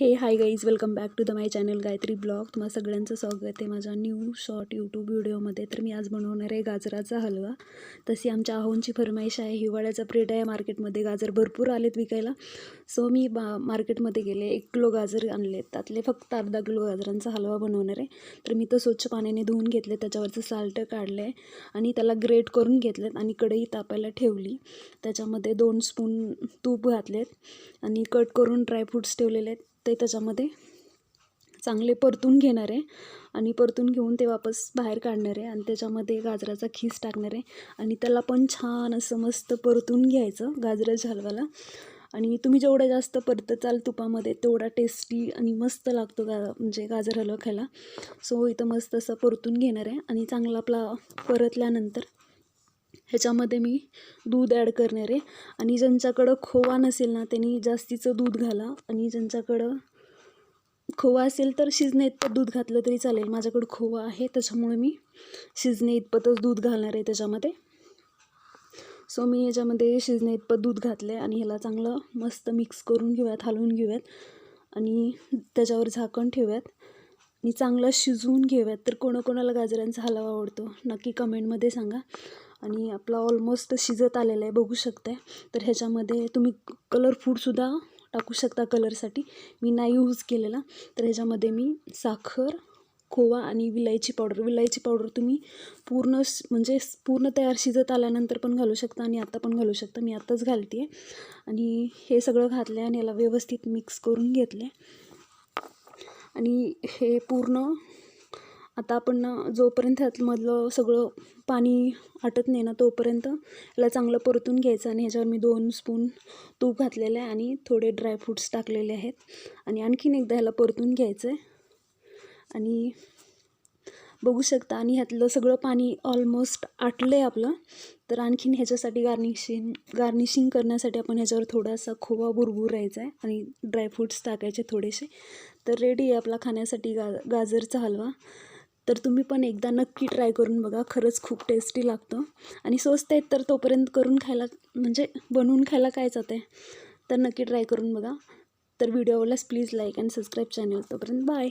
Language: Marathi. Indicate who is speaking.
Speaker 1: Hey hi guys welcome back to the my channel Gayatri blog तुम्हा सगळ्यांचं स्वागत आहे माझ्या न्यू शॉर्ट यूट्यूब व्हिडिओमध्ये तर मी आज बनवणार आहे गाजराचा हलवा. तशी आमच्या आहोंची फरमाईश आहे हिवाळ्याचा प्रेट आहे मार्केटमध्ये गाजर भरपूर आलेत विकायला. सो मी बा मार्केटमध्ये गेले एक किलो गाजर आणले त्यातले फक्त अर्धा किलो गाजरांचा हलवा बनवणार आहे. तर मी तो स्वच्छ पाण्याने धुवून घेतले त्याच्यावरचं साल्ट काढलं आहे आणि त्याला ग्रेट करून घेतलेत आणि कढई तापायला ठेवली. त्याच्यामध्ये दोन स्पून तूप घातलेत आणि कट करून ड्रायफ्रूट्स ठेवलेले आहेत. ते त्याच्यामध्ये चांगले परतून घेणार आहे. आणि परतून घेऊन ते वापस बाहेर काढणार आहे. आणि त्याच्यामध्ये गाजराचा खीस टाकणार आहे. आणि त्याला पण छान असं मस्त परतून घ्यायचं गाजराच्या झालवायला. आणि तुम्ही जेवढं जास्त परतचाल तुपामध्ये तेवढा टेस्टी आणि मस्त लागतो गा म्हणजे गाजर हलवा खायला. सो इथं मस्त असं परतून घेणार आहे. आणि चांगला आपला परतल्यानंतर ह्याच्यामध्ये मी दूध ॲड करणार आहे. आणि ज्यांच्याकडं खोवा नसेल ना त्यांनी जास्तीचं दूध घाला. आणि ज्यांच्याकडं खोवा असेल तर शिजणे इतपत दूध घातलं तरी चालेल. माझ्याकडं खोवा आहे त्याच्यामुळे मी शिजणे इतपतच दूध घालणार आहे त्याच्यामध्ये. सो मी याच्यामध्ये शिजणे इतपत दूध घातलं आहे आणि ह्याला चांगलं मस्त मिक्स करून घेऊयात हलवून घेऊयात. आणि त्याच्यावर झाकण ठेवूयात. आणि चांगलं शिजवून घेऊयात. तर कोणाकोणाला गाजरांचा हलवा आवडतो नक्की कमेंटमध्ये सांगा. आणि आपला ऑलमोस्ट शिजत आलेला आहे बघू शकता तर ह्याच्यामध्ये तुम्ही कलर फूडसुद्धा टाकू शकता कलरसाठी मी नाही यूज केलेला. तर ह्याच्यामध्ये मी साखर खोवा आणि विलायची पावडर विलायची पावडर तुम्ही पूर्ण म्हणजे पूर्ण तयार शिजत आल्यानंतर पण घालू शकता आणि आता पण घालू शकता. मी आत्ताच घालते आहे आणि हे सगळं घातलं आणि याला व्यवस्थित मिक्स करून घेतले आणि हे पूर्ण आता आपण ना जोपर्यंत ह्यातमधलं सगळं पाणी आटत नाही ना तोपर्यंत याला चांगलं परतून घ्यायचं आणि ह्याच्यावर मी दोन स्पून तूप घातलेलं आहे आणि थोडे ड्रायफ्रूट्स टाकलेले आहेत. आणि आणखीन एकदा ह्याला परतून घ्यायचं आहे आणि बघू शकता आणि ह्यातलं सगळं पाणी ऑलमोस्ट आटलं आहे आपलं. तर आणखीन ह्याच्यासाठी गार्निशिंग गार्निशिंग करण्यासाठी आपण ह्याच्यावर थोडासा खोवा बुरबुरायचा आहे आणि ड्रायफ्रूट्स टाकायचे थोडेसे. तर रेडी आहे आपला खाण्यासाठी गा गाजरचा हलवा. तर तुम्ही पण एकदा नक्की ट्राय करून बघा खरंच खूप टेस्टी लागतं. आणि स्वस्त आहेत तर तोपर्यंत करून खायला म्हणजे बनवून खायला काय जाते तर नक्की ट्राय करून बघा. तर व्हिडिओ आवडल्यास please like and subscribe channel तोपर्यंत बाय